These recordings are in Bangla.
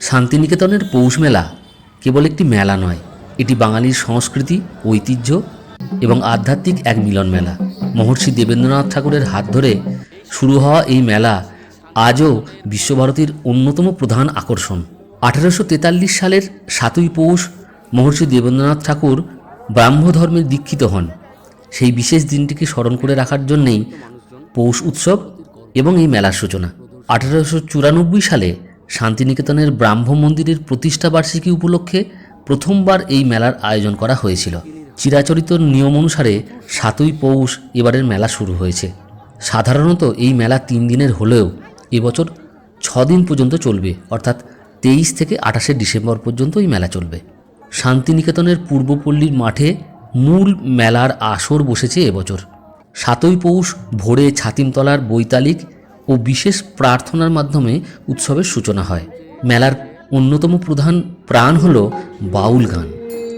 শান্তিনিকেতনের পৌষ মেলা কেবল একটি মেলা নয়, এটি বাঙালির সংস্কৃতি, ঐতিহ্য এবং আধ্যাত্মিক এক মিলন মেলা। মহর্ষি দেবেন্দ্রনাথ ঠাকুরের হাত ধরে শুরু হওয়া এই মেলা আজও বিশ্বভারতীর অন্যতম প্রধান আকর্ষণ। আঠারোশো তেতাল্লিশ সালের সাতই পৌষ মহর্ষি দেবেন্দ্রনাথ ঠাকুর ব্রাহ্ম ধর্মের দীক্ষিত হন। সেই বিশেষ দিনটিকে স্মরণ করে রাখার জন্যেই পৌষ উৎসব এবং এই মেলার সূচনা। আঠারোশো চুরানব্বই সালে শান্তিনিকেতনের ব্রাহ্ম মন্দিরের প্রতিষ্ঠা বার্ষিকী উপলক্ষে প্রথমবার এই মেলার আয়োজন করা হয়েছিল। চিরাচরিত নিয়ম অনুসারে সাতই পৌষ এবারের মেলা শুরু হয়েছে। সাধারণত এই মেলা তিন দিনের হলেও এবছর দিন পর্যন্ত চলবে, অর্থাৎ তেইশ থেকে আঠাশে ডিসেম্বর পর্যন্ত এই মেলা চলবে। শান্তিনিকেতনের পূর্বপল্লীর মাঠে মূল মেলার আসর বসেছে এবছর। সাতই পৌষ ভোরে ছাতিমতলার বৈতালিক ও বিশেষ প্রার্থনার মাধ্যমে উৎসবের সূচনা হয়। মেলার অন্যতম প্রধান প্রাণ হল বাউল গান।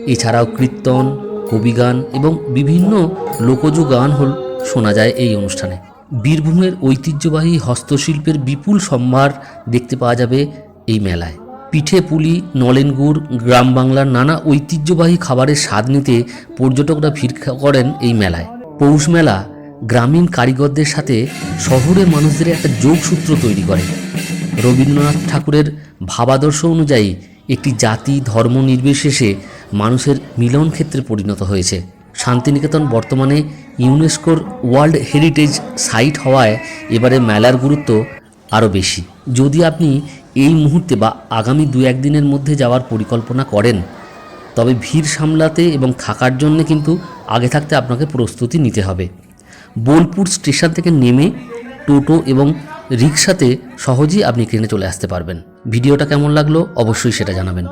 এছাড়াও কীর্তন কবিগান এবং বিভিন্ন লোকজ গান হল শোনা যায় এই অনুষ্ঠানে। বীরভূমের ঐতিহ্যবাহী হস্তশিল্পের বিপুল সম্ভার দেখতে পাওয়া যাবে এই মেলায়। পিঠে পুলি, নলেন গুড়, গ্রাম বাংলার নানা ঐতিহ্যবাহী খাবারের স্বাদ নিতে পর্যটকরা ভিড় করেন এই মেলায়। পৌষ মেলা গ্রামীণ কারিগরদের সাথে শহরের মানুষদের একটা যোগসূত্র তৈরি করে। রবীন্দ্রনাথ ঠাকুরের ভাবাদর্শ অনুযায়ী একটি জাতি ধর্ম নির্বিশেষে মানুষের মিলন ক্ষেত্রে পরিণত হয়েছে। শান্তিনিকেতন বর্তমানে ইউনেস্কোর ওয়ার্ল্ড হেরিটেজ সাইট হওয়ায় এবারে মেলার গুরুত্ব আরও বেশি। যদি আপনি এই মুহূর্তে বা আগামী দু একদিনের মধ্যে যাওয়ার পরিকল্পনা করেন, তবে ভিড় সামলাতে এবং থাকার জন্য কিন্তু আগে থাকতে আপনাকে প্রস্তুতি নিতে হবে। বোলপুর স্টেশন থেকে নেমে টোটো এবং রিক্সাতে সহজেই আপনি ট্রেনে চলে আসতে পারবেন। ভিডিওটা কেমন লাগল অবশ্যই সেটা জানাবেন।